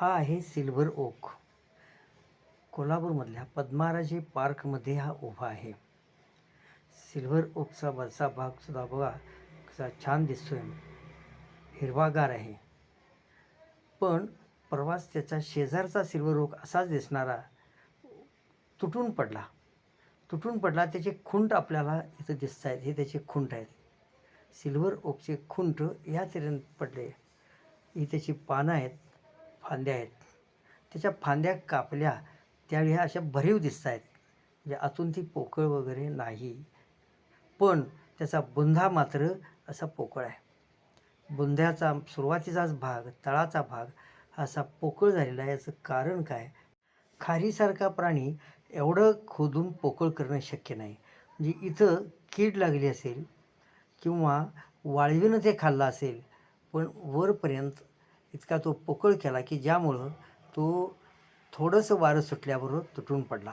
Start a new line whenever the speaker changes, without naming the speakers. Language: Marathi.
हा आहे सिल्वर ओक. कोल्हापूरमधल्या पद्माराजी पार्कमध्ये हा उभा आहे. सिल्वर ओकचा वरचा भागसुद्धा बघा कसा छान दिसतोय. हिरवागार आहे. पण प्रवास त्याचा शेजारचा सिल्वर ओक असाच दिसणारा तुटून पडला. तुटून पडला त्याचे खुंट आपल्याला इथं दिसत आहेत हे त्याचे खुंट आहेत. सिल्वर ओकचे खुंट या तऱ्हेने पडले. ही त्याची पानं आहेत. फांद्या आहेत. त्याच्या फांद्या कापल्या त्यावेळी ह्या अशा भरीव दिसत आहेत म्हणजे आतून ती पोकळ वगैरे नाही. पण त्याचा बुंधा मात्र असा पोकळ आहे. बुंध्याचा सुरुवातीचाच भाग तळाचा भाग असा पोकळ झालेला आहे. याचं कारण काय? खारीसारखा प्राणी एवढं खोदून पोकळ करणं शक्य नाही. म्हणजे इथं कीड लागली असेल किंवा वाळवीनं ते खाल्लं असेल पण वरपर्यंत इतका तो पोकळ केला की ज्यामुळं तो थोडंसं वारं सुटल्याबरोबर तुटून पडला.